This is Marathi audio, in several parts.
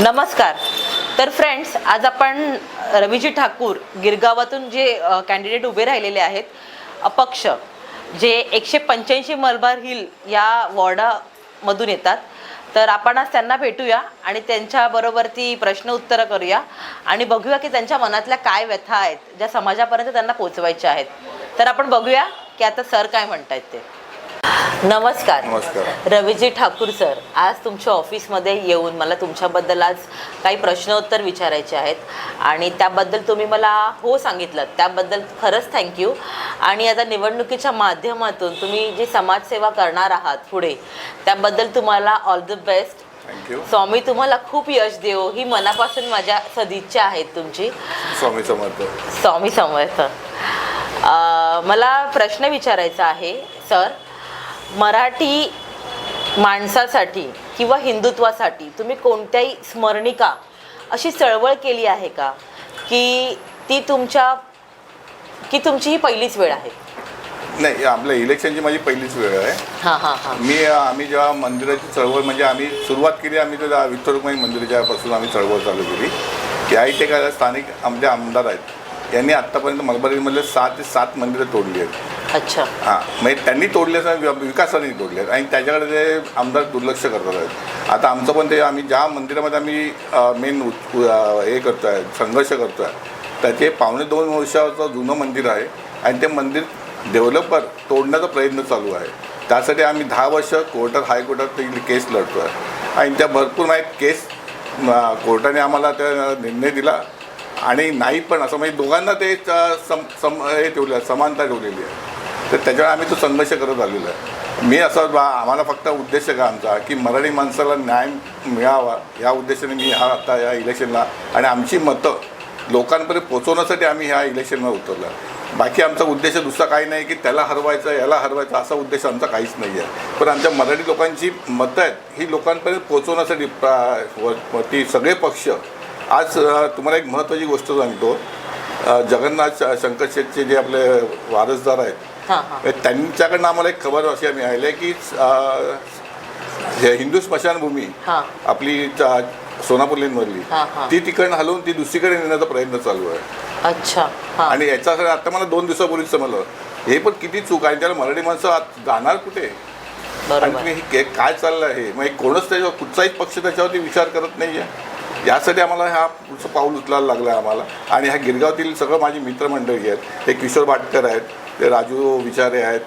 नमस्कार. तर फ्रेंड्स आज आपण रवीजी ठाकूर गिरगावातून जे कॅन्डिडेट उभे राहिलेले आहेत अपक्ष जे एकशे पंच्याऐंशी मलबार हिल या वॉर्डामधून येतात. तर आपण आज त्यांना भेटूया आणि त्यांच्याबरोबर ती प्रश्न उत्तरं करूया आणि बघूया की त्यांच्या मनातल्या काय व्यथा आहेत ज्या समाजापर्यंत त्यांना पोचवायच्या आहेत. तर आपण बघूया की आता सर काय म्हणत आहेत ते. नमस्कार. नमस्कार. रवीजी ठाकूर सर आज तुमच्या ऑफिसमध्ये येऊन मला तुमच्याबद्दल आज काही प्रश्नोत्तर विचारायचे आहेत. आणि त्याबद्दल तुम्ही मला हो सांगितलं त्याबद्दल खरंच थँक्यू आणि आता निवडणुकीच्या माध्यमातून तुम्ही जी समाजसेवा करणार आहात पुढे त्याबद्दल तुम्हाला ऑल द बेस्ट स्वामी तुम्हाला खूप यश देवो ही मनापासून माझ्या सदिच्छा आहेत तुमची. स्वामी समर्थ. स्वामी समर्थ. मला प्रश्न विचारायचा आहे सर. मराठी माणसासाठी किंवा हिंदुत्वासाठी तुम्ही कोणत्याही स्मरणिका अशी चळवळ केली आहे का? की ती तुमच्या की तुमची ही पहिलीच वेळ आहे? नाही आपल्या इलेक्शनची माझी पहिलीच वेळ आहे. हां हां हां. मी आम्ही जेव्हा मंदिराची चळवळ म्हणजे आम्ही सुरुवात केली आम्ही त्या विठ्ठल रुक्माई मंदिराच्यापासून आम्ही चळवळ चालू केली. त्या इथे काय स्थानिक आमचे आमदार आहेत. यांनी आत्तापर्यंत मलबारीमधले सहा ते सात मंदिरं तोडली आहेत. अच्छा. हां म्हणजे त्यांनी तोडले असं वि- विकासाने तोडले आहेत. आणि त्याच्याकडे ते आमदार दुर्लक्ष करतात आहेत. आता आमचं पण ते आम्ही ज्या मंदिरामध्ये आम्ही मेन हे करतो आहे संघर्ष करतो आहे त्याचे पावणे दोन वर्षाचं जुनं मंदिर आहे. आणि ते मंदिर डेव्हलपर तोडण्याचा प्रयत्न चालू आहे. त्यासाठी आम्ही दहा वर्ष कोर्टात हायकोर्टात ती केस लढतो आहे आणि त्या भरपूर माहीत केस कोर्टाने आम्हाला त्या निर्णय दिला. आणि नाही पण असं म्हणजे दोघांना ते सम सम हे ठेवलं आहे समानता ठेवलेली आहे. तर त्याच्यामुळे आम्ही तो संघर्ष करत आलेलो आहे. मी असं बा आम्हाला फक्त उद्देश का आमचा की मराठी माणसाला न्याय मिळावा या उद्देशाने मी हा आता या इलेक्शनला आणि आमची मतं लोकांपर्यंत पोचवण्यासाठी आम्ही ह्या इलेक्शनला उतरलो बाकी आमचा उद्देश दुसरा काही नाही की त्याला हरवायचा याला हरवायचा असा उद्देश आमचा काहीच नाही आहे. पण आमच्या मराठी लोकांची मतं आहेत ही लोकांपर्यंत पोचवण्यासाठी व- ती सगळे पक्ष आज तुम्हाला एक महत्त्वाची गोष्ट सांगतो. जगन्नाथ शंकर शेठचे जे आपले वारसदार आहेत त्यांच्याकडनं आम्हाला एक खबर अशी मिळाली की हिंदू स्मशानभूमी आपली सोनापूर लेनमधली. ती तिकडनं हलवून ती दुसरीकडे नेण्याचा प्रयत्न चालू आहे. अच्छा आणि याच्यासाठी आता मला दोन दिवसापूर्वीच समजलं. हे पण किती चूक आहे त्याला मराठी माणसं आत जाणार कुठे? आणि हे काय चाललं आहे मग हे कोणच त्याच्यावर कुठचाही पक्ष त्याच्यावरती विचार करत नाही आहे यासाठी आम्हाला हा पुढचं पाऊल उचलायला लागलं आहे आम्हाला. आणि ह्या गिरगावतील सगळं माझी मित्रमंडळी आहेत. हे किशोर भाटकर आहेत ते राजू विचारे आहेत.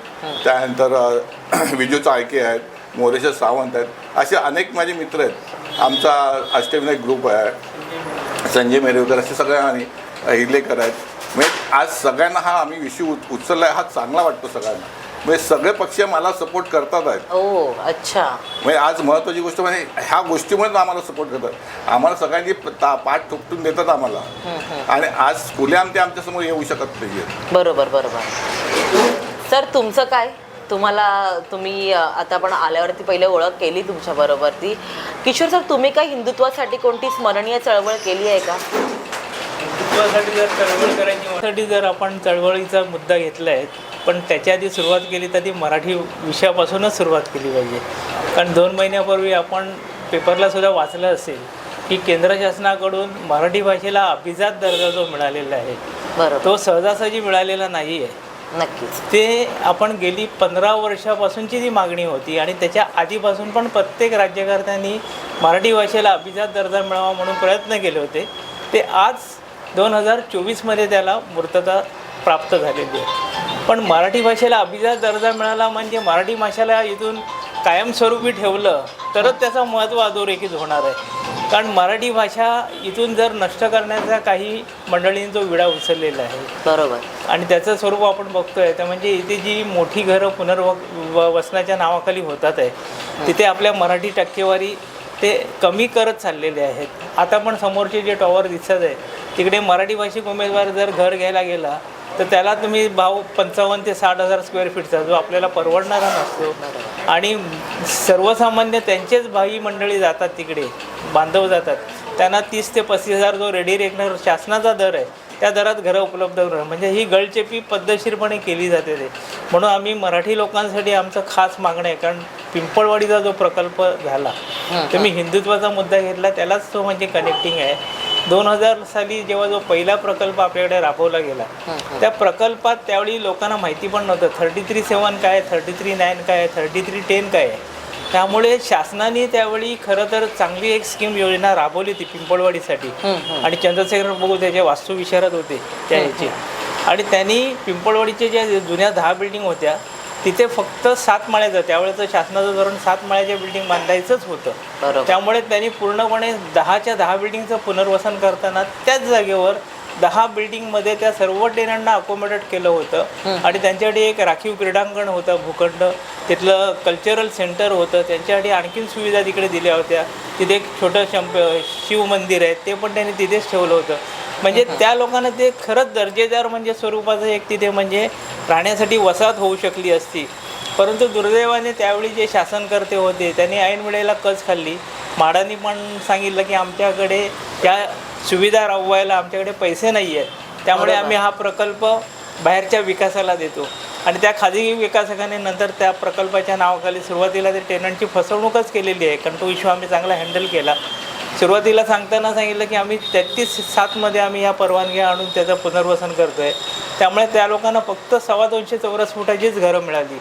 त्यानंतर विजू चाळके आहेत मोरेश्वर सावंत आहेत. असे अनेक माझे मित्र आहेत. आमचा अष्टविनायक ग्रुप आहे. संजय मेरेवकर असे सगळे आणि हिरलेकर आहेत. म्हणजे आज सगळ्यांना हा आम्ही विषय उच उचलला आहे हा चांगला वाटतो सगळ्यांना. म्हणजे सगळे पक्ष मला सपोर्ट करतात आहेत. ओ अच्छा. म्हणजे आज महत्त्वाची गोष्ट म्हणजे ह्या गोष्टीमुळे आम्हाला सपोर्ट करतात. आम्हाला सगळ्यांची प- ता- पाठ ठोकटून देतात आम्हाला. आणि आज खुले आमचे आमच्यासमोर येऊ शकत नाही बरोबर बरोबर. सर तुमचं काय? तुम्हाला तुम्ही अ, आता आपण आल्यावरती पहिले ओळख केली तुमच्या बरोबरती किशोर सर तुम्ही काय हिंदुत्वासाठी कोणती स्मरणीय चळवळ केली आहे का? हिंदुत्वासाठी जर चळवळ करायची साठी जर आपण चळवळीचा मुद्दा घेतला आहे पण त्याच्या आधी सुरुवात केली तर ती मराठी विषयापासूनच सुरुवात केली पाहिजे. कारण दोन महिन्यापूर्वी आपण पेपरला सुद्धा वाचलं असेल की केंद्र शासनाकडून मराठी भाषेला अभिजात दर्जा जो मिळालेला आहे तो सहजासहजी मिळालेला नाही आहे नक्कीच. ते आपण गेली पंधरा वर्षापासूनची ती मागणी होती आणि त्याच्या आधीपासून पण प्रत्येक राज्यकर्त्यांनी मराठी भाषेला अभिजात दर्जा मिळावा म्हणून प्रयत्न केले होते ते आज दोन हजार चोवीसमध्ये त्याला मूर्तता प्राप्त झालेली आहे. पण मराठी भाषेला अभिजात दर्जा मिळाला म्हणजे मराठी भाषेला इथून कायमस्वरूपी ठेवलं तरच त्याचं महत्त्व अधोरेखित होणार आहे. कारण मराठी भाषा इथून जर नष्ट करण्याचा काही मंडळींनी जो विडा उचललेला आहे. बरोबर. आणि त्याचं स्वरूप आपण बघतोय तर म्हणजे इथे जी मोठी घरं पुनर्व व- वसनाच्या नावाखाली होतात आहे तिथे आपल्या मराठी टक्केवारी ते कमी करत चाललेले आहेत. आता पण समोरचे जे टॉवर दिसत आहे तिकडे मराठी भाषिक उमेदवार जर घर घ्यायला गेला तर त्याला तुम्ही भाव पंचावन्न ते साठ हजार स्क्वेअर फीटचा जो आपल्याला परवडणारा नसतो. आणि सर्वसामान्य त्यांचेच भावी मंडळी जातात तिकडे बांधव जातात. त्यांना तीस ते पस्तीस हजार जो रेडी रेकनर शासनाचा दर आहे त्या दरात घरं उपलब्ध करणं म्हणजे ही गळचेपी पद्धतशीरपणे केली जाते ते. म्हणून आम्ही मराठी लोकांसाठी आमचं खास मागणं आहे कारण पिंपळवाडीचा जो प्रकल्प झाला हं, तर मी हिंदुत्वाचा मुद्दा घेतला त्यालाच तो म्हणजे कनेक्टिंग आहे. दोन हजार साली जेव्हा जो पहिला प्रकल्प आपल्याकडे राबवला गेला त्या प्रकल्पात त्यावेळी लोकांना माहिती पण नव्हतं. थर्टी थ्री सेवन काय थर्टी थ्री नाईन काय थर्टी थ्री टेन काय आहे. त्यामुळे शासनाने त्यावेळी खरं तर चांगली एक स्कीम योजना राबवली होती पिंपळवाडीसाठी. आणि चंद्रशेखर बघू त्याचे वास्तुविशारद होते त्या ह्याचे आणि त्यांनी पिंपळवाडीचे ज्या जुन्या दहा बिल्डिंग होत्या तिथे फक्त सात माळ्याचं त्यावेळेचं शासनाचं धोरण सात माळ्याच्या बिल्डिंग बांधायचंच होतं. त्यामुळे त्यांनी पूर्णपणे दहाच्या दहा बिल्डिंगचं पुनर्वसन करताना त्याच जागेवर दहा बिल्डिंगमध्ये त्या सर्व टेनांना अकोमोडेट केलं होतं. आणि त्यांच्यासाठी एक राखीव क्रीडांगण होतं भूखंड. तिथलं कल्चरल सेंटर होतं. त्यांच्यासाठी आणखीन सुविधा तिकडे दिल्या होत्या. तिथे एक छोटं शंप शिव मंदिर आहे. ते पण त्यांनी तिथेच ठेवलं होतं. म्हणजे त्या लोकांना ते खरंच दर्जेदार म्हणजे स्वरूपाचं एक तिथे म्हणजे राहण्यासाठी वसाहत होऊ शकली असती. परंतु दुर्दैवाने त्यावेळी जे शासनकर्ते होते त्यांनी ऐन वेळेला कच खाल्ली? माडांनी पण सांगितलं की आमच्याकडे त्या सुविधा राबवायला आमच्याकडे पैसे नाही आहेत त्यामुळे आम्ही हा प्रकल्प बाहेरच्या विकासाला देतो. आणि त्या खाजगी विकासकाने नंतर त्या प्रकल्पाच्या नावाखाली सुरुवातीला ते टेनंटची फसवणूकच केलेली आहे. कारण तो इश्यू आम्ही चांगला हँडल केला. सुरुवातीला सांगताना सांगितलं की आम्ही तेहतीस सातमध्ये आम्ही या परवानग्या आणून त्याचं पुनर्वसन करतो आहे त्यामुळे त्या लोकांना फक्त सव्वा दोनशे चौरस फुटाचीच घरं मिळाली.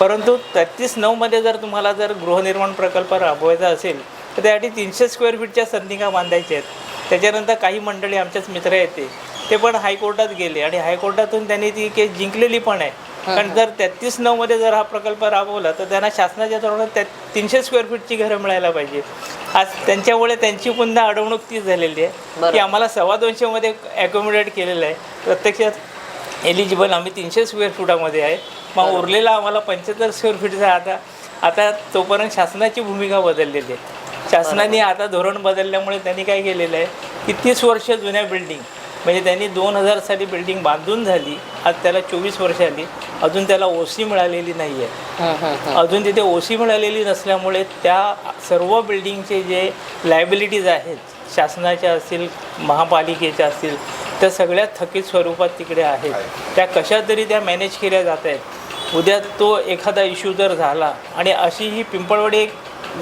परंतु तेहतीस नऊमध्ये जर तुम्हाला जर गृहनिर्माण प्रकल्प राबवायचा असेल तर त्यासाठी तीनशे स्क्वेअर फीटच्या संधिका बांधायच्या आहेत? त्याच्यानंतर काही मंडळी आमच्याच मित्र आहेत ते ते पण हायकोर्टात गेले आणि हायकोर्टातून त्यांनी ती केस जिंकलेली पण आहे. कारण जर तेहतीस नऊमध्ये जर हा प्रकल्प राबवला तर त्यांना शासनाच्या धोरणात त्या तीनशे स्क्वेअर फीटची घरं मिळायला पाहिजे. आज त्यांच्यामुळे त्यांची पुन्हा अडवणूक तीच झालेली आहे. की आम्हाला सव्वा दोनशेमध्ये ॲकोमोडेट केलेलं आहे. प्रत्यक्षात एलिजिबल आम्ही तीनशे स्क्वेअर फुटामध्ये आहे. मग उरलेला आम्हाला पंच्याहत्तर स्क्वेअर फीटचा आता आता तोपर्यंत शासनाची भूमिका बदललेली आहे. शासनाने आता धोरण बदलल्यामुळे त्यांनी काय केलेलं आहे? की तीस वर्ष जुन्या बिल्डिंग म्हणजे त्यांनी दोन हजार साली बिल्डिंग बांधून झाली. आज त्याला चोवीस वर्ष आली. अजून त्याला ओ सी मिळालेली नाही आहे हं, हं, हं. अजून तिथे ओ सी मिळालेली नसल्यामुळे त्या सर्व बिल्डिंगचे जे लायबिलिटीज आहेत शासनाच्या असतील महापालिकेच्या असतील त्या सगळ्या थकीत स्वरूपात तिकडे आहेत. त्या कशा तरी त्या मॅनेज केल्या जात आहेत. उद्या तो एखादा इश्यू जर झाला आणि अशी ही पिंपळवाडी एक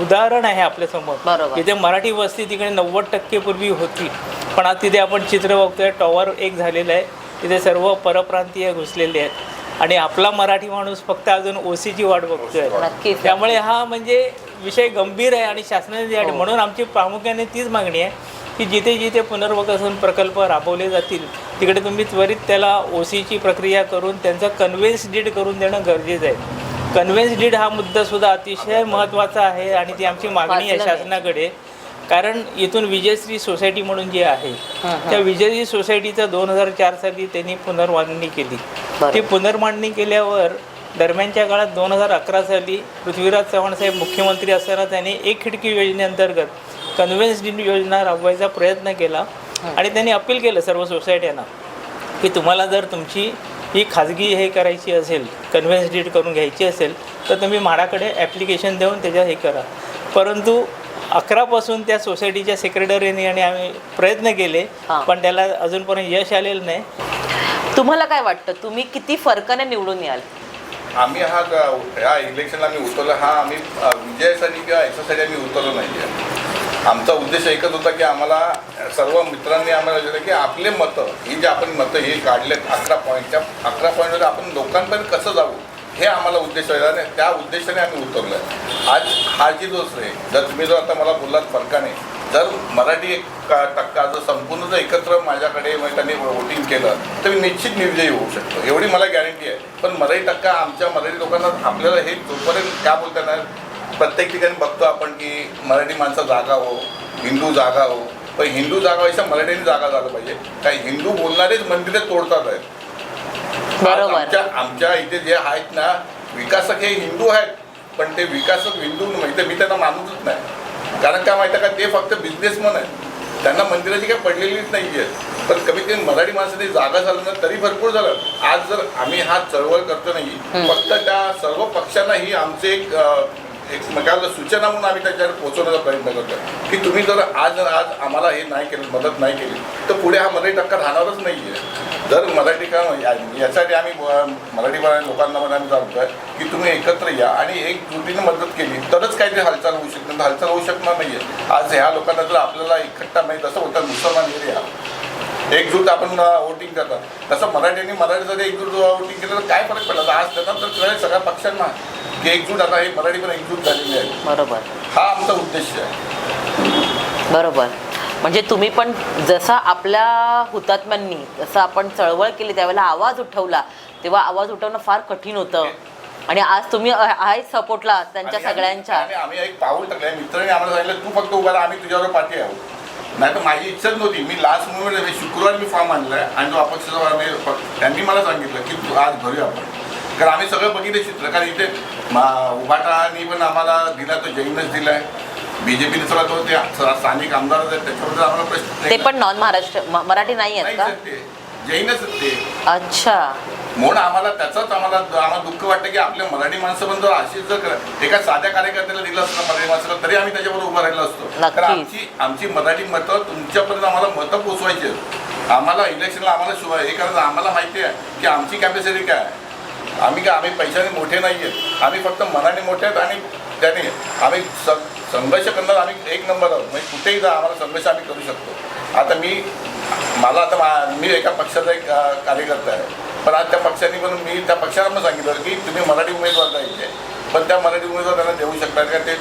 उदाहरण आहे आपल्यासमोर. तिथे मराठी वस्ती तिकडे नव्वद टक्के पूर्वी होती. पण आज तिथे आपण चित्र बघतोय टॉवर एक झालेलं आहे. तिथे सर्व परप्रांतीय घुसलेले आहेत. आणि आपला मराठी माणूस फक्त अजून ओसीची वाट बघतोय. त्यामुळे हा म्हणजे विषय गंभीर आहे आणि शासनाने त्यासाठी म्हणून आमची प्रामुख्याने तीच मागणी आहे की जिथे जिथे पुनर्वसन प्रकल्प राबवले जातील तिकडे तुम्ही त्वरित त्याला ओ सीची प्रक्रिया करून त्यांचं कन्व्हेन्स डीड करून देणं गरजेचं आहे. कन्व्हेन्स डीड हा मुद्दासुद्धा अतिशय महत्त्वाचा आहे आणि ती आमची मागणी आहे. शासनाकडे. कारण इथून विजयश्री सोसायटी म्हणून जी आहे त्या विजयश्री सोसायटीचं दोन हजार चार साली त्यांनी पुनर्मांडणी केली. ती पुनर्मांडणी केल्यावर दरम्यानच्या काळात दोन हजार अकरा साली पृथ्वीराज चव्हाण साहेब मुख्यमंत्री असताना त्यांनी एक खिडकी योजनेअंतर्गत कन्व्हेन्स डीड योजना राबवायचा प्रयत्न केला आणि त्यांनी अपील केलं सर्व सोसायट्यांना की तुम्हाला जर तुमची ही खाजगी हे करायची असेल कन्व्हेन्स डीड करून घ्यायची असेल तर तुम्ही म्हाडाकडे ॲप्लिकेशन देऊन त्याच्यात हे करा. परंतु अकरापासून त्या सोसायटीच्या सेक्रेटरीने आणि आम्ही प्रयत्न केले हां. पण त्याला अजूनपर्यंत यश आलेलं नाही. तुम्हाला काय वाटतं? तुम्ही किती फरकाने निवडून याल? आम्ही हा ग- ह्या इलेक्शनला आम्ही उतरलो. हा आम्ही अ, विजयासाठी किंवा याच्यासाठी आम्ही उतरलो नाही आहे आमचा उद्देश एकच होता की आम्हाला सर्व मित्रांनी आम्हाला विचारलं की आपले मतं ही जी आपण मतं ही काढलेत अकरा पॉईंटच्या अकरा पॉईंटवर आपण लोकांपर्यंत कसं जाऊ? हे आम्हाला उद्देश आणि त्या उद्देशाने आम्ही उतरलो आहे आज हा जी दोष आहे जर तुम्ही जर आता मला बोललात फरकाने जर मराठी का- टक्का जर संपूर्ण जर एकत्र माझ्याकडे म्हणजे त्यांनी वोटिंग केलं तर मी निश्चित निर्जयी होऊ शकतो. एवढी मला गॅरंटी आहे. पण मराठी टक्का आमच्या मराठी लोकांना आपल्याला हे जोपर्यंत काय बोलता येणार प्रत्येक ठिकाणी बघतो आपण की मराठी माणसं जागा हो हिंदू जागा हो. पण हिंदू जागा व्हायच्या मराठीने जागा झालं पाहिजे. काही हिंदू बोलणारेच मंदिरे तोडतात आहेत. बरोबर. आमच्या आमच्या इथे जे आहेत ना विकासक हे हिंदू आहेत पण ते विकासक हिंदू म्हणजे मी त्यांना मानतच नाही. कारण काय माहिती का ते फक्त बिझनेसमन आहेत. त्यांना मंदिराची काही पडलेलीच नाही आहे पण कमीत कमी मराठी माणसाने जागा झालं ना तरी भरपूर झालं. आज जर आम्ही हा चळवळ करतो नाही फक्त त्या सर्व पक्षांना ही आमचे एक अं, एकमेकाला सूचना म्हणून आम्ही त्याच्यावर पोहोचवण्याचा प्रयत्न करतो की तुम्ही जर आज आज आम्हाला हे नाही केलं मदत नाही केली तर पुढे हा मराठी टक्का राहणारच नाही आहे जर मराठी का यासाठी आम्ही मराठी लोकांना पण आम्ही सांगतोय की तुम्ही एकत्र या आणि एक जुटीने मदत केली तरच काहीतरी हालचाल होऊ शकते. तर हालचाल होऊ शकणार नाही आहे आज ह्या लोकांना जर आपल्याला एकट्टा माहीत जसं होतं मुसलमान एरिया एकजूट आपण वोटिंग करतात. तसं मराठ्यांनी मराठी जर एकजूट वोटिंग केलं तर काय फरक पडला? तर आज त्यानंतर कळेल सगळ्या पक्षांना की एकजूट आता हे मराठी पण एकजूट झालेली आहे बरोबर. हा आमचा उद्देश आहे. बरोबर. म्हणजे तुम्ही पण जसा आपल्या हुतात्म्यांनी जसं आपण चळवळ केली त्यावेळेला आवाज उठवला तेव्हा आवाज उठवणं फार कठीण होतं. आणि आज तुम्ही आहे सपोर्टला त्यांच्या सगळ्यांच्या. आम्ही एक पाऊल टाकलं मित्रांनी आम्हाला सांगितलं तू फक्त उभा आम्ही तुझ्यावर पाठी आहोत. नाही तर माझी इच्छाच नव्हती. मी लास्ट मुमेंट शुक्रवारी मी फॉर्म आणलाय आणि जो अपक्षाचा त्यांनी मला सांगितलं की तू आज भरूया आपण. कारण आम्ही सगळं बघितलं चित्र. कारण इथे मा- उभाटानी पण आम्हाला दिला तो जैनच दिलाय. बीजेपीने सगळा तो ते स्थानिक आमदार आहेत त्याच्याबद्दल आम्हाला प्रश्न ते पण नॉन महाराष्ट्र मराठी नाही आहेत का? ते. जैनच ते. अच्छा. म्हणून आम्हाला त्याचाच आम्हाला आम्हाला दुःख वाटतं की आपल्या मराठी माणसं पण जर अशीच जर एका साध्या कार्यकर्त्याला दिलं असतं मराठी माणसाला तरी आम्ही त्याच्याबरोबर उभं राहिलो असतो. कारण आमची आमची मराठी मतं तुमच्यापर्यंत आम्हाला मतं पोचवायची आहेत. आम्हाला इलेक्शनला आम्हाला शिवाय हे करायचं आम्हाला माहिती आहे की आमची कॅपॅसिटी काय आहे. आम्ही काय आम्ही पैशाने मोठे नाही आहेत. आम्ही फक्त मनाने मोठे आहेत आणि त्याने आम्ही संघर्ष करणार आम्ही एक नंबर आहोत. म्हणजे कुठेही जा आम्हाला संघर्ष आम्ही करू शकतो. आता मी मला आता मा- मी एका पक्षाचा एक कार्यकर्ता आहे. पण आज त्या पक्षाने पण मी त्या पक्षाला पण सांगितलं की तुम्ही मराठी उमेदवार द्यायचे पण त्या मराठी उमेदवार त्यांना देऊ शकतात का? ते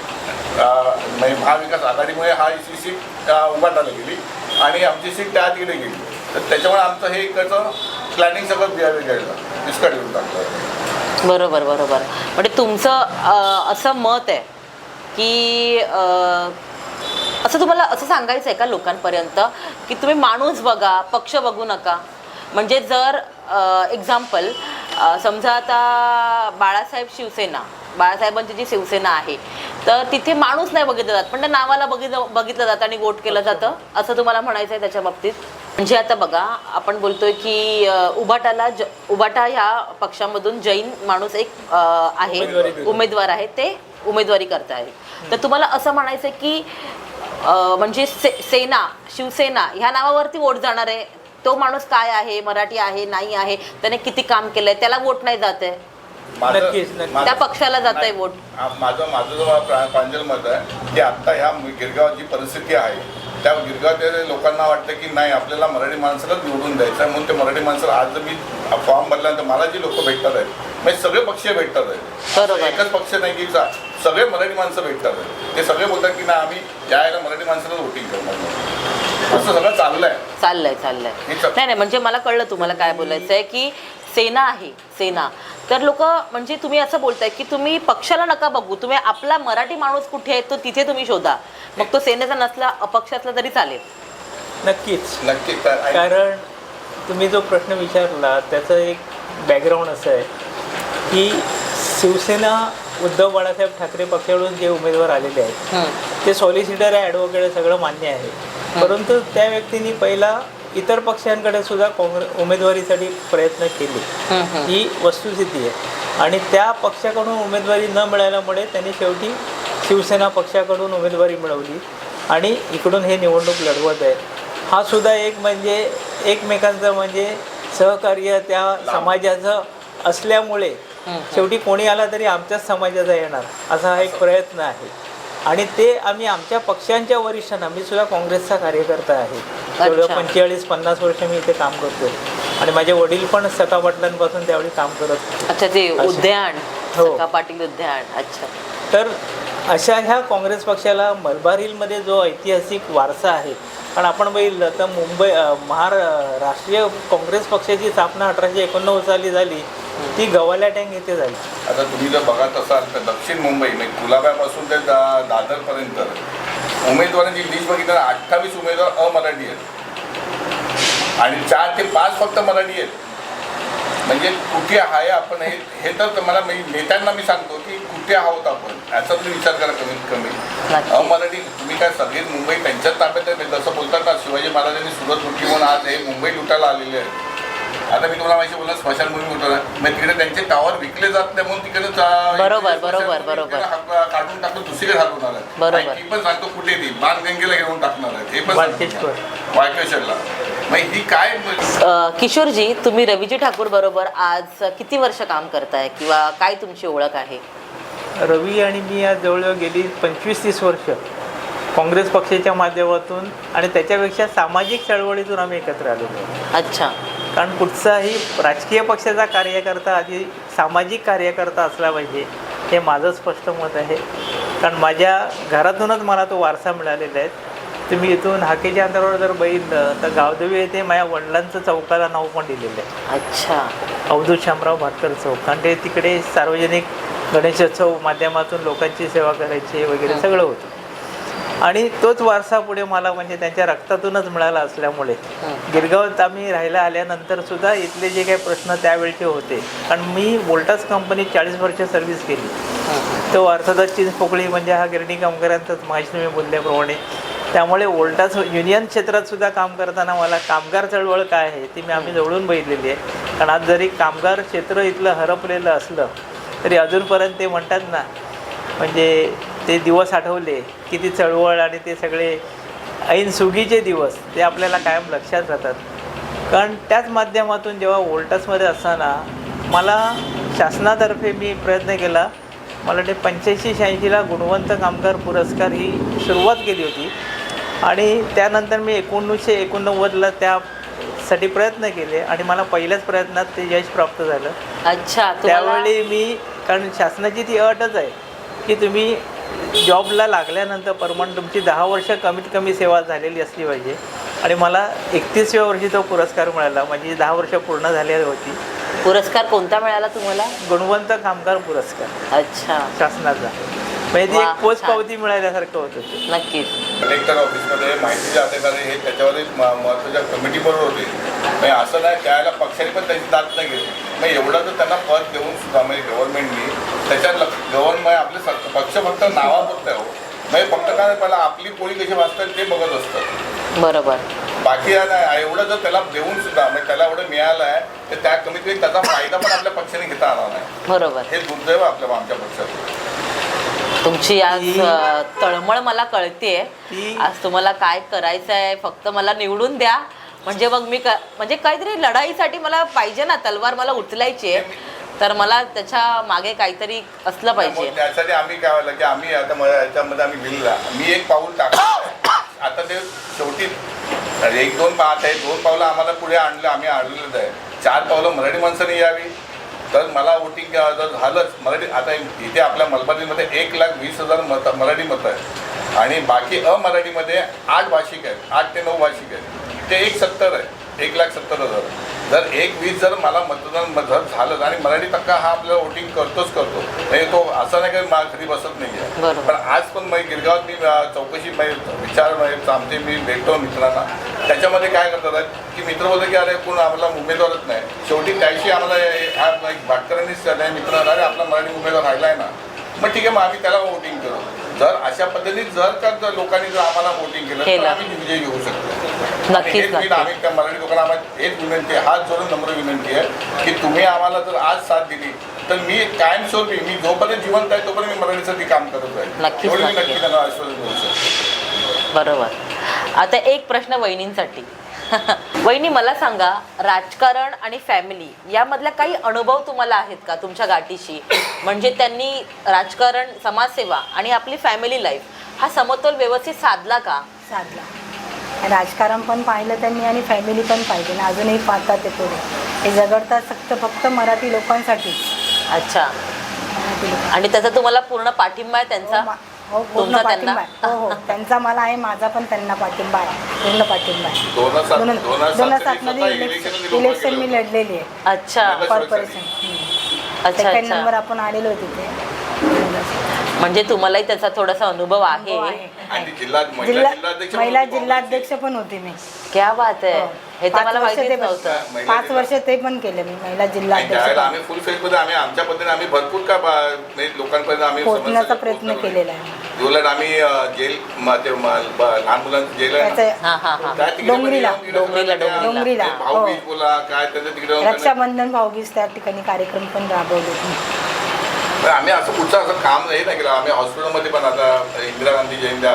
म्हणजे महाविकास आघाडीमुळे हा ही सीट उभाटायला गेली आणि आमची सीट त्या तिकडे गेली. तर त्याच्यामुळे आमचं हे इकडचं प्लॅनिंग सगळं बिहार गेलं डिस्कार्ड करून टाकलं. बरोबर बरोबर. म्हणजे तुमचं असं मत आहे की असं तुम्हाला असं सांगायचं आहे का लोकांपर्यंत की तुम्ही माणूस बघा पक्ष बघू नका? म्हणजे जर एक्झाम्पल समजा आता बाळासाहेब शिवसेना बाळासाहेबांची जी शिवसेना आहे तर तिथे माणूस नाही बघितलं जात. पण त्या नावाला बघितलं बघितलं जातं आणि वोट केलं जातं असं तुम्हाला म्हणायचं आहे त्याच्या बाबतीत. म्हणजे आता बघा आपण बोलतोय की उबाटाला ज उबाटा ह्या पक्षामधून जैन माणूस एक आहे उमेदवारी आहे ते उमेदवारी करत आहे. तर तुम्हाला असं म्हणायचं की म्हणजे से सेना शिवसेना ह्या नावावरती वोट जाणार आहे. तो माणूस काय आहे मराठी आहे नाही आहे त्याने किती काम केलंय त्याला वोट नाही जात आहे. माझं- नक्कीच, नक्कीच. माझं- त्या पक्षाला जात आहे नाही, वोट. आ- माझं माझं जो प्रा- प्रांजल मत आहे की आत्ता ह्या गिरगाव जी परिस्थिती आहे त्या गिरगावच्या लोकांना वाटतं की नाही आपल्याला मराठी माणसालाच निवडून द्यायचं आहे म्हणून ते मराठी माणसाला आज जर मी फॉर्म भरल्यानंतर मला जी लोक भेटतात आहेत म्हणजे सगळे पक्ष भेटतात आहेत. बरोबर. एकच पक्ष नाही की सा- सगळे मराठी माणसं भेटतात आहेत. ते सगळे बोलतात की नाही आम्ही यायला मराठी माणसालाच वोटिंग करणार असं सगळं चाललंय. चाललंय चाललंय. हे नाही नाही म्हणजे मला कळलं तुम्हाला काय बोलायचं आहे की सेना आहे सेना. तर लोक म्हणजे तुम्ही असं बोलताय की तुम्ही पक्षाला नका बघू तुम्ही आपला मराठी माणूस कुठे आहे तो तिथे तुम्ही शोधा. मग तो सेनेचा नसला अपक्ष असला तरी चालेल. नक्कीच. नक्की कारण तुम्ही जो प्रश्न विचारला त्याचं एक बॅकग्राऊंड असं आहे की शिवसेना उद्धव बाळासाहेब ठाकरे पक्षाकडून जे उमेदवार आलेले आहेत. ते सॉलिसिटर आहे ॲडव्होकेट सगळं मान्य आहे. परंतु त्या व्यक्तींनी पहिला इतर पक्षांकडे सुद्धा काँग्रेस उमेदवारीसाठी प्रयत्न केले. ही वस्तुस्थिती आहे. आणि त्या पक्षाकडून उमेदवारी न मिळाल्यामुळे त्यांनी शेवटी शिवसेना पक्षाकडून उमेदवारी मिळवली. आणि इकडून हे निवडणूक लढवत आहे हा सुद्धा एक म्हणजे एकमेकांचं म्हणजे सहकार्य त्या समाजाचं असल्यामुळे शेवटी कोणी आला तरी आमच्याच समाजाचा येणार असा हा एक प्रयत्न आहे. आणि ते आम्ही आमच्या पक्षांच्या वरिष्ठांना मी सुद्धा काँग्रेसचा कार्यकर्ता आहे. पंचेचाळीस पन्नास वर्ष मी इथे काम करतोय आणि माझे वडील पण सखा पाटलांपासून त्यावेळी काम करत होते अच्छा ते. उद्यान हो. पाटील उद्यान अच्छा तर अशा ह्या काँग्रेस पक्षाला मलबार हिलमध्ये जो ऐतिहासिक वारसा आहे कारण आपण बघितलं तर मुंबई महार राष्ट्रीय काँग्रेस पक्षाची स्थापना अठराशे एकोणनव्वद साली झाली. ती गव्हाल्या टँक येथे झाली. आता तुम्ही जर बघत असाल तर दक्षिण मुंबई म्हणजे कुलाब्यापासून ते दा दादरपर्यंत उमेदवारांची लिस्ट बघितलं तर अठ्ठावीस उमेदवार अमराठी आहेत. आणि चार ते पाच फक्त मराठी आहेत. म्हणजे कुठे आहे आपण हे हे तर मला मी नेत्यांना मी सांगतो की कुठे आहोत आपण? याचा तुम्ही विचार करा कमीत कमी. अमराठी तुम्ही काय सगळी मुंबई त्यांच्याच ताब्यात आहे? जसं बोलतात ना शिवाजी महाराजांनी सुरत लुटली म्हणून आज हे मुंबई लुटायला आलेले आहेत. आता मी तुम्हाला माहिती बोलला स्मशानभूमी होतं ना तिकडे त्यांचे टावर विकले जात नाही म्हणून तिकडे बरोबर, बरोबर, बरोबर. काढून टाकून दुसरीकडे हलवणार आहे बरोबर. ती पण सांगतो कुठे ती? बाणगंगेला घेऊन टाकणार आहे हे पण. वायकेश्वरला ही काय किशोरजी तुम्ही रवीजी ठाकूर बरोबर आज किती वर्ष काम करताय? किंवा काय तुमची ओळख आहे? रवी आणि मी आज जवळजवळ गेली पंचवीस तीस वर्ष. काँग्रेस पक्षाच्या माध्यमातून आणि त्याच्यापेक्षा सामाजिक चळवळीतून आम्ही एकत्र आहोत. अच्छा. कारण कुठचाही राजकीय पक्षाचा कार्यकर्ता आधी सामाजिक कार्यकर्ता असला पाहिजे हे माझं स्पष्ट मत आहे. कारण माझ्या घरातूनच मला तो वारसा मिळालेला आहे. तुम्ही इथून हाकेच्या अंतरावर जर बघितलं तर गावदेवी येथे माझ्या वडिलांचं चौकाला नाव पण दिलेलं आहे. अच्छा. अवधूत शामराव भाटकर चौक. कारण ते तिकडे सार्वजनिक गणेशोत्सव माध्यमातून लोकांची सेवा करायची वगैरे सगळं होतं. आणि तोच वारसा पुढे मला म्हणजे त्यांच्या रक्तातूनच मिळाला असल्यामुळे. गिरगावात आम्ही राहायला आल्यानंतर सुद्धा इथले जे काही प्रश्न त्यावेळचे होते. कारण मी वोल्टास कंपनीत चाळीस वर्ष सर्व्हिस केली. तो अर्थातच चिंचपोकळी म्हणजे हा गिरणी कामगारांचाच माहिती तुम्ही बोलल्याप्रमाणे. त्यामुळे वोल्टास युनियन क्षेत्रात सुद्धा काम करताना मला कामगार चळवळ काय आहे ती मी आम्ही जवळून बघितलेली आहे. कारण आज जरी कामगार क्षेत्र इथलं हरपलेलं असलं तरी अजूनपर्यंत ते म्हणतात ना म्हणजे ते दिवस आठवले की ती चळवळ आणि ते सगळे ऐन सुगीचे दिवस ते आपल्याला कायम लक्षात राहतात. कारण त्याच माध्यमातून जेव्हा वोल्टासमध्ये असताना मला शासनातर्फे मी प्रयत्न केला मला वाटते पंच्याऐंशी शहाऐंशीला गुणवंत कामगार पुरस्कार ही सुरुवात केली होती. आणि त्यानंतर मी एकोणीसशे एकोणनव्वदला त्यासाठी प्रयत्न केले आणि मला पहिल्याच प्रयत्नात ते यश प्राप्त झालं. अच्छा त्यावेळी मी कारण शासनाची ती अटच आहे की तुम्ही जॉबला लागल्यानंतर परमनंट तुमची दहा वर्ष कमीत कमी सेवा झालेली असली पाहिजे. आणि मला एकतीसव्या वर्षी तो पुरस्कार मिळाला. माझी दहा वर्ष पूर्ण झालेली होती. पुरस्कार कोणता मिळाला तुम्हाला? गुणवंत कामगार पुरस्कार. अच्छा. शासनाचा. म्हणजे ती एक पोच. पावती मिळाल्यासारखं होतं नक्कीच. कलेक्टर ऑफिसमध्ये माहितीचे अधिकारी हे त्याच्यावर एक म- महत्त्वाच्या कमिटीबरोबर होते. म्हणजे असं नाही त्याला पक्षाने पण त्याची दाद नाही घेतली. मग एवढं जर त्यांना पद देऊन सुद्धा म्हणजे गव्हर्नमेंटनी त्याच्यात गव्हर्नमेंट आपले पक्ष फक्त नावापुरतं आहे हो. म्हणजे फक्त काय पहिला आपली पोळी कशी वाचतात ते बघत असतं बरोबर. बाकी एवढं जर त्याला देऊन सुद्धा म्हणजे त्याला एवढं मिळालं आहे तर त्या कमीत कमी त्याचा फायदा पण आपल्या पक्षाने घेता आला नाही. बरोबर. हे दुर्दैव आपल्या आमच्या पक्षात. तुमची आज तळमळ मला कळतेय. ती- आज तुम्हाला काय करायचं आहे फक्त मला निवडून द्या. म्हणजे मग मी क- म्हणजे काहीतरी लढाईसाठी मला पाहिजे ना तलवार मला उचलायची आहे. तर मला त्याच्यामागे काहीतरी असलं पाहिजे. त्यासाठी आम्ही काय व्हायला की आम्ही आता याच्यामध्ये आम्ही लिहिला मी एक पाऊल टाकलं. आता ते शेवटी एक दोन पाहत आहे दोन पावलं आम्हाला पुढे आणलं आम्ही आणलेलंच आहे. चार पावलं मराठी माणसाने यावी. तर मला वोटिंग जर झालंच मराठी आता इथे आपल्या मलबारीमध्ये एक लाख वीस हजार मत मराठी मतं आहे. आणि बाकी अमराठीमध्ये आठ भाषिक आहेत आठ ते नऊ भाषिक आहेत. ते एक सत्तर आहे एक लाख सत्तर हजार. जर एक वीस जर मला मतदान जर झालं आणि मराठी टक्का हा आपल्याला वोटिंग करतोच करतो म्हणजे तो असं नाही की मा घरी बसत नाही आहे. पण आज पण मी गिरगावात मी चौकशी विचार आमचे मी भेटतो मित्रांना. त्याच्यामध्ये काय करतात की मित्र बोलतो की अरे कोण आपला उमेदवारच नाही. शेवटी त्याशी आम्हाला एक भाटकरांनीच मित्रांना अरे आपला मराठी उमेदवार राहिला आहे ना. मग ठीक आहे मग आम्ही त्याला वोटिंग करू. जर अशा पद्धतीने जर का जर लोकांनी जर आम्हाला वोटिंग केलं तर केलं. आम्ही विजय घेऊ शकतो आणि नक्कीच, हेच मी नक्कीच. आम्ही त्या मराठी लोकांना आम्हाला एक विनंती आहे हात जोडून नम्र विनंती आहे की तुम्ही आम्हाला जर आज साथ दिली तर मी कायमस्वरूपी मी जोपर्यंत जिवंत आहे तोपर्यंत मी मराठीसाठी काम करत आहे नक्कीच, एवढं मी नक्कीच. नक्की त्यांना आश्वासन देऊ शकतो बरोबर आता एक प्रश्न वहिनींसाठी वहिनी मला सांगा राजकारण आणि फॅमिली यामधल्या काही अनुभव तुम्हाला आहेत का तुमच्या गाठीशी? म्हणजे त्यांनी राजकारण समाजसेवा आणि आपली फॅमिली लाईफ हा समतोल व्यवस्थित साधला का? साधला. राजकारण पण पाहिलं त्यांनी आणि फॅमिली पण पाहिजे. आणि अजूनही पाहतात ते पुढे. हे झगडतात फक्त फक्त मराठी लोकांसाठीच अच्छा. आणि त्याचा तुम्हाला पूर्ण पाठिंबा आहे त्यांचा? हो, हो पूर्ण तुमचा त्यांना? पाठिंबा आहे. हो हो. त्यांचा मला आहे माझा पण त्यांना पाठिंबा आहे. पूर्ण पाठिंबा आहे. दोन हजार दोन सात दोन हजार दोन हजार सातमध्ये सातमध्ये स्वतः इलेक्शन इलेक्शन मी लढलेली आहे. अच्छा. कॉर्पोरेशन अच्छा सेकंड अच्छा. नंबर आपण आलेलो तिथे. म्हणजे तुम्हालाही त्याचा थोडासा अनुभव आहे. हो, आहे. आणि जिल्हा महिला जिल्हा जिल्हाध्यक्ष महिला म्हणून जिल्हाध्यक्ष पण होते मी. क्या बात आहे. हो. हे तर पाच मला वर्ष माहितीच ते पण- नव्हतं. पाच जिल्हा- वर्ष ते पण केलं मी महिला आणि जिल्हाध्यक्ष त्यावेळेला पण. आम्ही फुल फेजमध्ये आम्ही आमच्या पद्धतीने आम्ही भरपूर का बा- म्हणजे लोकांपर्यंत आम्ही पोहोचण्याचा समस्या प्रयत्न. केलेला आहे. उलट आम्ही जेल म- ते म- ब- लहान मुलांचं जेल आहे ना, त्याचं हा हा हा. त्या तिकडे डोंगरीला. पण येऊन डोंगरीला, त्या- डोंगरीला. भाऊबीज हो. बोला काय त्याचं तिकडे जाऊन त्यांना- रक्षाबंधन भाऊबीज त्या ठिकाणी कार्यक्रम पण राबवले. पण आम्ही असं पुढचं असं काम नाही केलं. आम्ही हॉस्पिटलमध्ये पण आता इंदिरा गांधी जयंती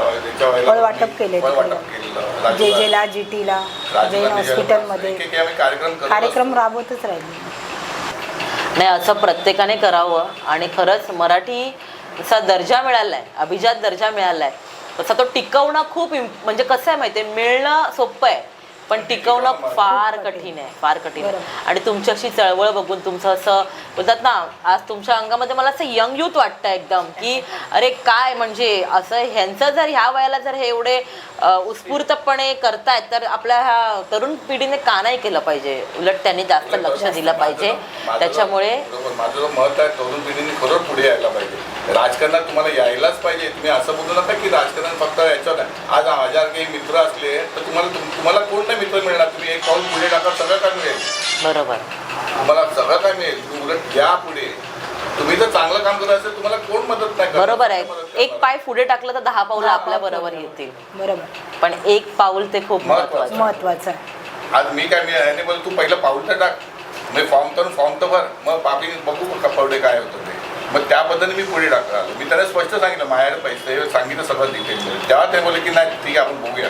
वेळेला फळ वाटप केले फळ वाटप तिकडे. केलेलं. जे राजीव जेला जी टीला राजीव जैन गांधी हॉस्पिटलमध्ये. एक- एक आम्ही कार्यक्रम करत कार्यक्रम राबवतच राहिले. नाही असं प्रत्येकाने करावं. आणि खरंच तसा दर्जा मिळाला आहे अभिजात दर्जा मिळाला आहे तसा तो टिकवणं खूप इम- म्हणजे कसं आहे माहिती आहे मिळणं सोपं आहे. पण टिकवणं फार कठीण आहे फार कठीण आहे. आणि तुमची अशी चळवळ बघून तुमचं असं बोलतात ना आज तुमच्या अंगामध्ये मला असं यंग युथ वाटतं एकदम की अरे काय म्हणजे असं ह्यांचं जर ह्या वयाला जर हे एवढे उत्स्फूर्तपणे करतायत तर आपल्या ह्या तरुण पिढीने का नाही केलं पाहिजे? उलट त्यांनी जास्त लक्ष दिलं पाहिजे. त्याच्यामुळे. माझं जो मत आहे तरुण पिढीने खरोखर पुढे यायला पाहिजे. राजकारणात तुम्हाला यायलाच पाहिजे. तुम्ही असं बोलू नका की राजकारण फक्त याच्यावर आज हजार काही मित्र असले तर तुम्हाला तुम- तुम्हाला कोण नाही मित्र मिळणार? तुम्ही एक पाऊल पुढे टाका सगळं काय मिळेल. बरोबर. तुम्हाला सगळं काय मिळेल. तुम्ही उलट या पुढे. तुम्ही जर चांगलं काम करत असेल तुम्हाला कोण मदत नाही करणार? बरोबर आहे. एक पाय पुढे टाकलं तर दहा पावलं दहा आपल्या बरोबर. येतील. बरोबर. पण एक पाऊल ते खूप महत्त्वाचं. महत्वाचं महत्वाचं आहे. आज मी काय मी ह्याने बोल तू पहिलं पाऊल तर टाक. मी फॉर्म तर फॉर्म तर भर. मग बाकी बघू का पुढे काय होतं ते. मग त्या पद्धतीने मी पुढे टाकलं आलो. मी त्यांना स्पष्ट सांगितलं माझ्याकडे पैसे हे सांगितलं सगळं डिटेल तेव्हा ते बोलले की नाही ठीक आहे आपण बघूया.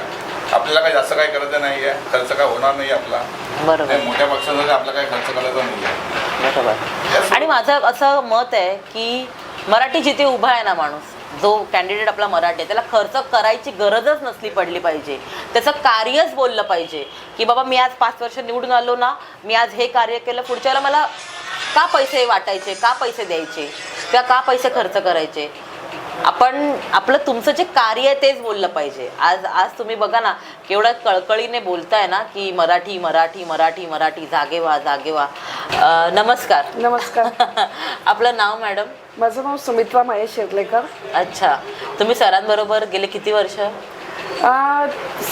आपल्याला काय जास्त काय करायचं नाही आहे खर्च काय होणार नाही आपला. बरोबर. नाही, मोठ्या पक्षांसाठी आपला काय खर्च करायचा नाही आहे बरोबर आणि माझं असं मत आहे की मराठी जिथे उभा आहे ना माणूस जो कॅन्डिडेट आपला मराठी आहे त्याला खर्च करायची गरजच नसली पडली पाहिजे. त्याचं कार्यच बोललं पाहिजे की बाबा मी आज पाच वर्ष निवडून आलो ना मी आज हे कार्य केलं पुढच्या वेळेला मला का पैसे वाटायचे का पैसे द्यायचे किंवा का पैसे खर्च करायचे? आपण आपलं तुमचं जे कार्य आहे तेच बोललं पाहिजे. आज आज तुम्ही बघा ना केवढ्या कळकळीने बोलताय ना की मराठी मराठी मराठी मराठी जागे व्हा जागे व्हा. अं, नमस्कार. नमस्कार. आपलं नाव मॅडम? माझं नाव सुमित्रा महेश शिरलेकर. अच्छा. तुम्ही सरांबरोबर गेले किती वर्ष?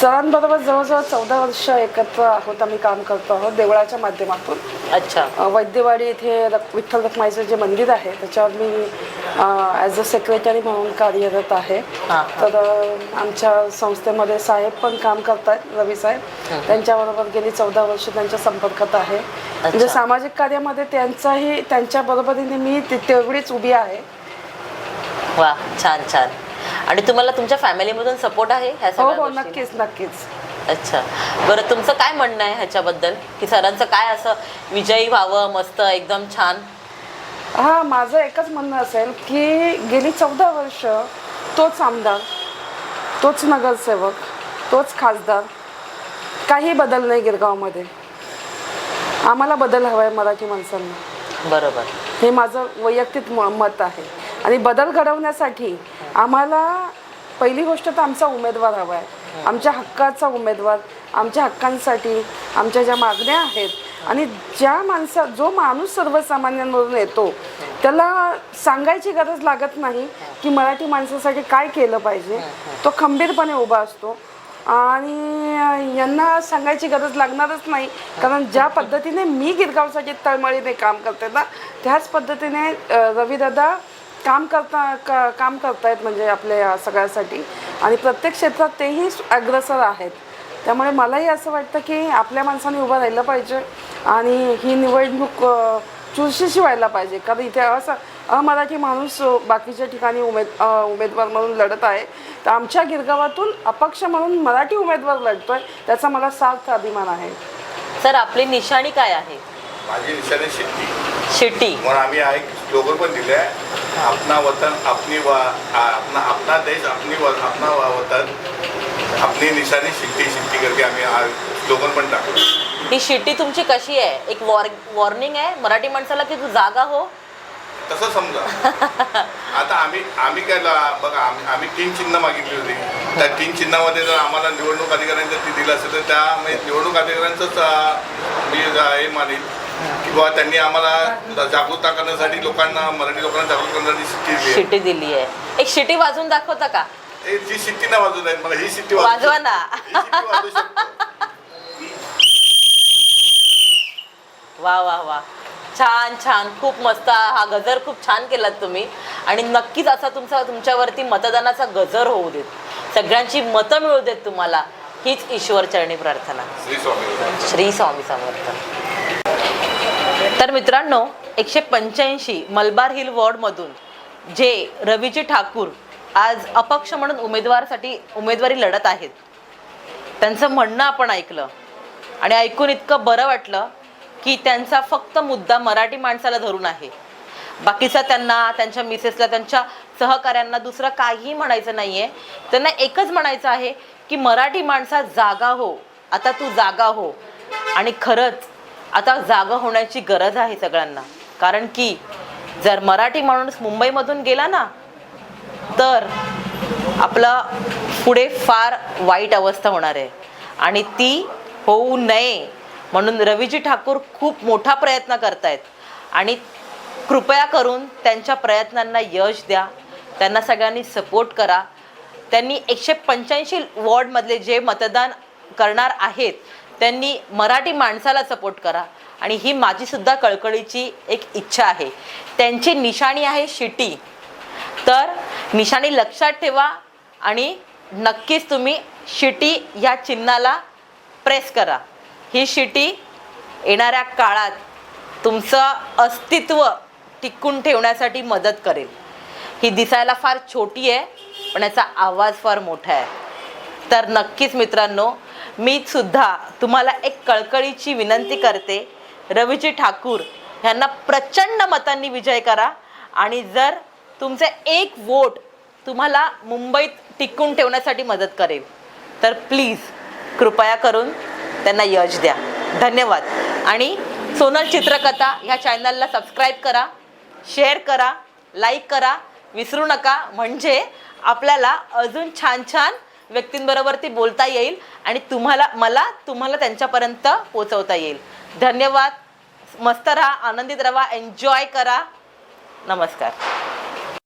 सरांबरोबर जवळजवळ चौदा वर्ष एकत्र आहोत आम्ही काम करतो आहोत देवळाच्या माध्यमातून. अच्छा. वैद्यवाडी इथे रक- विठ्ठल रखमाईचं जे मंदिर आहे त्याच्यावर मी ॲज अ सेक्रेटरी म्हणून कार्यरत आहे. हां, तर अ, आमच्या संस्थेमध्ये साहेब पण काम करतात रवी साहेब. त्यांच्याबरोबर गेली चौदा वर्ष त्यांच्या संपर्कात आहे. म्हणजे सामाजिक कार्यामध्ये त्यांचाही त्यांच्या बरोबरीने मी ती- तेवढीच उभी आहे. वा छान छान. आणि तुम्हाला तुमच्या फॅमिलीमधून सपोर्ट आहे ह्या हो हो? नक्कीच नक्कीच. अच्छा. बरं तुमचं काय म्हणणं आहे ह्याच्याबद्दल? की सरांचं काय असं विजयी व्हावं मस्त एकदम छान? हा माझं एकच म्हणणं असेल की गेली चौदा वर्ष तोच आमदार तोच नगरसेवक तोच खासदार काही बदल नाही गिरगावमध्ये. आम्हाला बदल हवा आहे मराठी माणसांना. बरोबर. हे माझं वैयक्तिक म मत आहे. आणि बदल घडवण्यासाठी आम्हाला पहिली गोष्ट तर आमचा उमेदवार हवा आहे. आमच्या हक्काचा उमेदवार आमच्या हक्कांसाठी आमच्या ज्या मागण्या आहेत आणि ज्या माणसा जो माणूस सर्वसामान्यांमधून येतो त्याला सांगायची गरज लागत नाही की मराठी माणसासाठी काय केलं पाहिजे. तो खंबीरपणे उभा असतो. आणि यांना सांगायची गरज लागणारच नाही. कारण ज्या पद्धतीने मी गिरगावसाठी तळमळीने काम करते ना त्याच पद्धतीने रविदादा काम करता का काम करतायत म्हणजे आपल्या या सगळ्यासाठी. आणि प्रत्येक क्षेत्रात तेही अग्रसर आहेत. त्यामुळे मलाही असं वाटतं की आपल्या माणसाने उभं राहिलं पाहिजे. आणि ही निवडणूक चुरशीशी व्हायला पाहिजे. कारण इथे असं अमराठी माणूस बाकीच्या ठिकाणी उमेद उमेदवार म्हणून लढत आहे. तर आमच्या गिरगावातून अपक्ष म्हणून मराठी उमेदवार लढतोय त्याचा मला सार्थ अभिमान आहे. सर आपली निशाणी काय आहे? माझी निशाणी शेती शिटी म्हणून आम्ही हा एक स्लोगन पण दिले आहे. अपना वतन अपनी वा आ- अपना अपना देश अपनी व अपना वा- वतन अपनी निशाणी शिट्टी शिट्टी करके आम्ही हा स्लोगन पण टाकलो. ही शिटी तुमची कशी आहे? एक वॉर वॉर्निंग आहे? मराठी माणसाला की तू जागा हो? तसं समजा. आता आम्ही आम्ही काय बघा आम्ही आम्ही तीन चिन्ह मागितली होती. त्या तीन चिन्हामध्ये जर आम्हाला निवडणूक अधिकाऱ्यांनी जर ती दिलं असेल तर त्या म्हणजे निवडणूक अधिकाऱ्यांचंच मी ज- हे मानेल की बाबा त्यांनी आम्हाला जागरूकता करण्यासाठी लोकांना मराठी लोकांना जागरूक करण्यासाठी शिट्टी दिली आहे. आहे. एक शिटी वाजून दाखवता का? ती शिट्टी नाही वाजवत आहेत मला ही शिट्टी वाजवू. ना. वा वा वा. छान छान. खूप मस्त हा गजर खूप छान केलात तुम्ही. आणि नक्कीच असा तुमचा तुमच्यावरती मतदानाचा गजर होऊ देत. सगळ्यांची मतं मिळू देत तुम्हाला. हीच ईश्वर चरणी प्रार्थना. श्री स्वामी श्री स्वामी समर्थ. तर मित्रांनो एकशे पंच्याऐंशी मलबार हिल वॉर्डमधून जे रवीजी ठाकूर आज अपक्ष म्हणून उमेदवारसाठी उमेदवारी लढत आहेत. त्यांचं म्हणणं आपण ऐकलं. आणि ऐकून इतकं बरं वाटलं की त्यांचा फक्त मुद्दा मराठी माणसाला धरून आहे. बाकीचा त्यांना त्यांच्या मिसेसला त्यांच्या सहकाऱ्यांना दुसरं काहीही म्हणायचं नाही आहे त्यांना एकच म्हणायचं आहे की मराठी माणसा जागा हो आता तू जागा हो. आणि खरंच आता जागा होण्याची गरज आहे सगळ्यांना. कारण की जर मराठी माणूस मुंबईमधून गेला ना तर आपलं पुढे फार वाईट अवस्था होणार आहे. आणि ती होऊ नये. म्हणून रवीजी ठाकूर खूप मोठा प्रयत्न करतायत. आणि कृपया करून त्यांच्या प्रयत्नांना यश द्या. त्यांना सगळ्यांनी सपोर्ट करा. त्यांनी एकशे पंच्याऐंशी वॉर्डमधले जे मतदान करणार आहेत त्यांनी मराठी माणसाला सपोर्ट करा. आणि ही माझीसुद्धा कळकळीची एक इच्छा आहे. त्यांची निशाणी आहे शिटी. तर निशाणी लक्षात ठेवा आणि नक्कीच तुम्ही शिटी या चिन्हाला प्रेस करा. ही शिटी येणाऱ्या काळात तुमचं अस्तित्व टिकून ठेवण्यासाठी मदत करेल. ही दिसायला फार छोटी आहे पण याचा आवाज फार मोठा आहे. तर नक्कीच मित्रांनो मी सुद्धा तुम्हाला एक कळकळीची विनंती करते रवीजी ठाकूर यांना प्रचंड मतांनी विजय करा आणि जर तुमचे एक वोट तुम्हाला मुंबईत टिकून ठेवण्यासाठी मदत करेल तर प्लीज कृपया करून त्यांना यश द्या. धन्यवाद. आणि सोनल चित्रकथा ह्या चॅनलला सबस्क्राईब करा शेअर करा लाईक करा विसरू नका. म्हणजे आपल्याला अजून छान छान व्यक्तींबरोबर ती बोलता येईल आणि तुम्हाला मला तुम्हाला त्यांच्यापर्यंत पोचवता येईल. धन्यवाद. मस्त राहा आनंदित राहा एन्जॉय करा. नमस्कार.